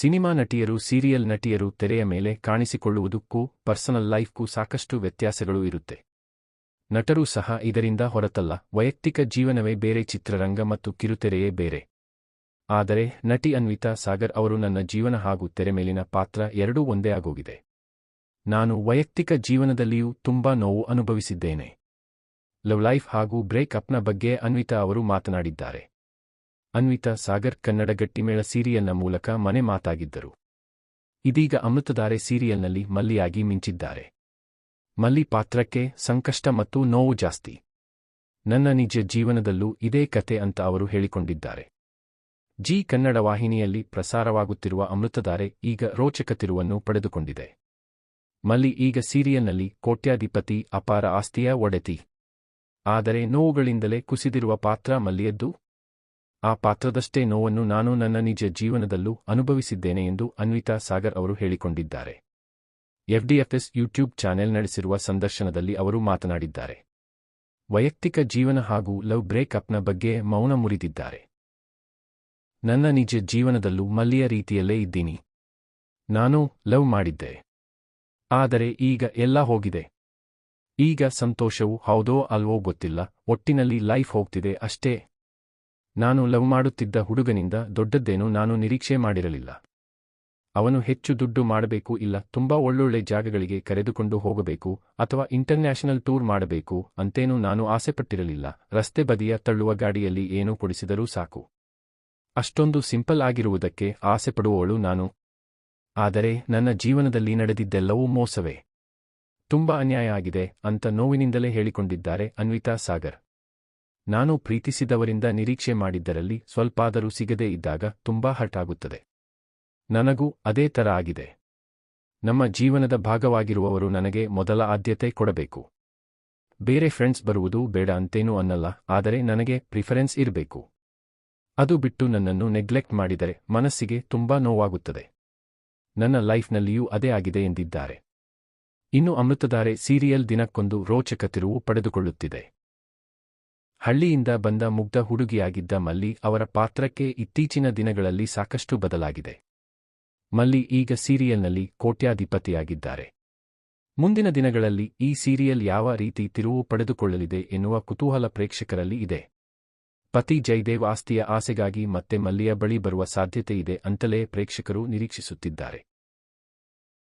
Cinema ನಟಿಯರು, serial ನಟಿಯರು ತೆರೆಯ ಮೇಲೆ ಕಾಣಿಸಿಕೊಳ್ಳುವುದಕ್ಕೂ ಪರ್ಸನಲ್ ಲೈಫ್ಗೂ ಸಾಕಷ್ಟು ವ್ಯತ್ಯಾಸಗಳು ಇರುತ್ತೆ. ನಟರೂ ಸಹ ಇದರಿಂದ ಹೊರತಲ್ಲ, ವೈಯಕ್ತಿಕ ಜೀವನವೇ ಬೇರೆ, ಚಿತ್ರರಂಗ ಮತ್ತು ಕಿರುತೆರೆಯೇ ಬೇರೆ. ಆದರೆ, ನಟಿ ಅನ್ವಿತಾ ಸಾಗರ್ ಅವರು ನನ್ನ ಜೀವನ ಹಾಗೂ ತೆರೆ ಮೇಲಿನ ಪಾತ್ರ ಎರಡೂ ಒಂದೇ ಆಗೋಗಿದೆ. ನಾನು ವೈಯಕ್ತಿಕ ಜೀವನದಲ್ಲಿಯೂ ತುಂಬಾ ನೋವು ಅನುಭವಿಸಿದ್ದೇನೆ. ಲವ್ ಲೈಫ್ ಹಾಗೂ ಬ್ರೇಕ್ ಅಪ್ನ ಬಗ್ಗೆ ಅನ್ವಿತಾ ಅವರು ಮಾತನಾಡಿದ್ದಾರೆ. ಅನ್ವಿತಾ ಸಾಗರ್ ಕನ್ನಡ ಗಟ್ಟಿಮೇಳ ಸೀರಿಯಲ್ನ ಮೂಲಕ ಮನೆ ಮಾತಾಗಿದ್ದರು. ಇದೀಗ ಅಮೃತಧಾರೆ ಸೀರಿಯಲ್ನಲ್ಲಿ ಮಲ್ಲಿಯಾಗಿ ಮಿಂಚಿದ್ದಾರೆ. ಮಲ್ಲಿ ಪಾತ್ರಕ್ಕೆ ಸಂಕಷ್ಟ ಮತ್ತು ನೋವು ಜಾಸ್ತಿ. ನನ್ನ ನಿಜ ಜೀವನದಲ್ಲೂ ಇದೇ ಕತೆ ಅಂತ ಅವರು ಹೇಳಿಕೊಂಡಿದ್ದಾರೆ. ಜಿ ಕನ್ನಡ ವಾಹಿನಿಯಲ್ಲಿ ಪ್ರಸಾರವಾಗುತ್ತಿರುವ ಅಮೃತಧಾರೆ ಈಗ ರೋಚಕ ತಿರುವನ್ನು ಪಡೆದುಕೊಂಡಿದೆ. ಮಲ್ಲಿ ಈಗ ಸೀರಿಯಲ್ನಲ್ಲಿ ಕೋಟ್ಯಾಧಿಪತಿ ಅಪಾರ ಆಸ್ತಿಯ ಒಡೆತಿ. ಆದರೆ ನೋವುಗಳಿಂದಲೇ ಕುಸಿದಿರುವ ಪಾತ್ರ ಮಲ್ಲಿಯದ್ದು? ಆ ಪಾತ್ರದಷ್ಟೇ ನೋವನ್ನು ನಾನು ನನ್ನ ನಿಜ ಜೀವನದಲ್ಲೂ ಅನುಭವಿಸಿದ್ದೇನೆ ಎಂದು ಅನ್ವಿತಾ ಸಾಗರ್ ಅವರು ಹೇಳಿಕೊಂಡಿದ್ದಾರೆ. ಎಫ್ಡಿಎಫ್ಎಸ್ ಯೂಟ್ಯೂಬ್ ಚಾನೆಲ್ ನಡೆಸಿರುವ ಸಂದರ್ಶನದಲ್ಲಿ ಅವರು ಮಾತನಾಡಿದ್ದಾರೆ. ವೈಯಕ್ತಿಕ ಜೀವನ ಹಾಗೂ ಲವ್ ಬ್ರೇಕ್ ಅಪ್ನ ಬಗ್ಗೆ ಮೌನ ಮುರಿದಿದ್ದಾರೆ. ನನ್ನ ನಿಜ ಜೀವನದಲ್ಲೂ ಮಲ್ಲಿಯ ರೀತಿಯಲ್ಲೇ ಇದ್ದೀನಿ. ನಾನು ಲವ್ ಮಾಡಿದ್ದೆ. ಆದರೆ ಈಗ ಎಲ್ಲ ಹೋಗಿದೆ. ಈಗ ಸಂತೋಷವು ಹೌದೋ ಅಲ್ವೋ ಗೊತ್ತಿಲ್ಲ, ಒಟ್ಟಿನಲ್ಲಿ ಲೈಫ್ ಹೋಗ್ತಿದೆ ಅಷ್ಟೇ. ನಾನು ಲವ್ ಮಾಡುತ್ತಿದ್ದ ಹುಡುಗನಿಂದ ದೊಡ್ಡದ್ದೇನು ನಾನು ನಿರೀಕ್ಷೆ ಮಾಡಿರಲಿಲ್ಲ. ಅವನು ಹೆಚ್ಚು ದುಡ್ಡು ಮಾಡಬೇಕು ಇಲ್ಲ, ತುಂಬಾ ಒಳ್ಳೊಳ್ಳೆ ಜಾಗಗಳಿಗೆ ಕರೆದುಕೊಂಡು ಹೋಗಬೇಕು ಅಥವಾ ಇಂಟರ್ನ್ಯಾಷನಲ್ ಟೂರ್ ಮಾಡಬೇಕು ಅಂತೇನೂ ನಾನು ಆಸೆಪಟ್ಟಿರಲಿಲ್ಲ. ರಸ್ತೆ ಬದಿಯ ತಳ್ಳುವ ಗಾಡಿಯಲ್ಲಿ ಏನೂ ಕೊಡಿಸಿದರೂ ಸಾಕು. ಅಷ್ಟೊಂದು ಸಿಂಪಲ್ ಆಗಿರುವುದಕ್ಕೆ ಆಸೆಪಡುವವಳು ನಾನು. ಆದರೆ ನನ್ನ ಜೀವನದಲ್ಲಿ ನಡೆದಿದ್ದೆಲ್ಲವೂ ಮೋಸವೇ. ತುಂಬಾ ಅನ್ಯಾಯ ಆಗಿದೆ ಅಂತ ನೋವಿನಿಂದಲೇ ಹೇಳಿಕೊಂಡಿದ್ದಾರೆ ಅನ್ವಿತಾ ಸಾಗರ್. ನಾನು ಪ್ರೀತಿಸಿದವರಿಂದ ನಿರೀಕ್ಷೆ ಮಾಡಿದ್ದರಲ್ಲಿ ಸ್ವಲ್ಪಾದರೂ ಸಿಗದೇ ಇದ್ದಾಗ ತುಂಬಾ ಹರ್ಟ್ ಆಗುತ್ತದೆ ನನಗೂ ಅದೇ ತರ ಆಗಿದೆ. ನಮ್ಮ ಜೀವನದ ಭಾಗವಾಗಿರುವವರು ನನಗೆ ಮೊದಲ ಆದ್ಯತೆ ಕೊಡಬೇಕು. ಬೇರೆ ಫ್ರೆಂಡ್ಸ್ ಬರುವುದು ಬೇಡ ಅಂತೇನೂ ಅನ್ನಲ್ಲ, ಆದರೆ ನನಗೆ ಪ್ರಿಫರೆನ್ಸ್ ಇರಬೇಕು. ಅದು ಬಿಟ್ಟು ನನ್ನನ್ನು ನೆಗ್ಲೆಕ್ಟ್ ಮಾಡಿದರೆ ಮನಸ್ಸಿಗೆ ತುಂಬಾ ನೋವಾಗುತ್ತದೆ. ನನ್ನ ಲೈಫ್ನಲ್ಲಿಯೂ ಅದೇ ಆಗಿದೆ ಎಂದಿದ್ದಾರೆ. ಇನ್ನು ಅಮೃತಧಾರೆ ಸೀರಿಯಲ್ ದಿನಕ್ಕೊಂದು ರೋಚಕ ತಿರುವು ಪಡೆದುಕೊಳ್ಳುತ್ತಿದೆ. ಹಳ್ಳಿಯಿಂದ ಬಂದ ಮುಗ್ಧ ಹುಡುಗಿಯಾಗಿದ್ದ ಮಲ್ಲಿ ಅವರ ಪಾತ್ರಕ್ಕೆ ಇತ್ತೀಚಿನ ದಿನಗಳಲ್ಲಿ ಸಾಕಷ್ಟು ಬದಲಾಗಿದೆ. ಮಲ್ಲಿ ಈಗ ಸೀರಿಯಲ್ನಲ್ಲಿ ಕೋಟ್ಯಾಧಿಪತಿಯಾಗಿದ್ದಾರೆ. ಮುಂದಿನ ದಿನಗಳಲ್ಲಿ ಈ ಸೀರಿಯಲ್ ಯಾವ ರೀತಿ ತಿರುವು ಪಡೆದುಕೊಳ್ಳಲಿದೆ ಎನ್ನುವ ಕುತೂಹಲ ಪ್ರೇಕ್ಷಕರಲ್ಲಿ ಇದೆ. ಪತಿ ಜೈದೇವ್ ಆಸ್ತಿಯ ಆಸೆಗಾಗಿ ಮತ್ತೆ ಮಲ್ಲಿಯ ಬಳಿ ಬರುವ ಸಾಧ್ಯತೆಯಿದೆ ಅಂತಲೇ ಪ್ರೇಕ್ಷಕರು ನಿರೀಕ್ಷಿಸುತ್ತಿದ್ದಾರೆ.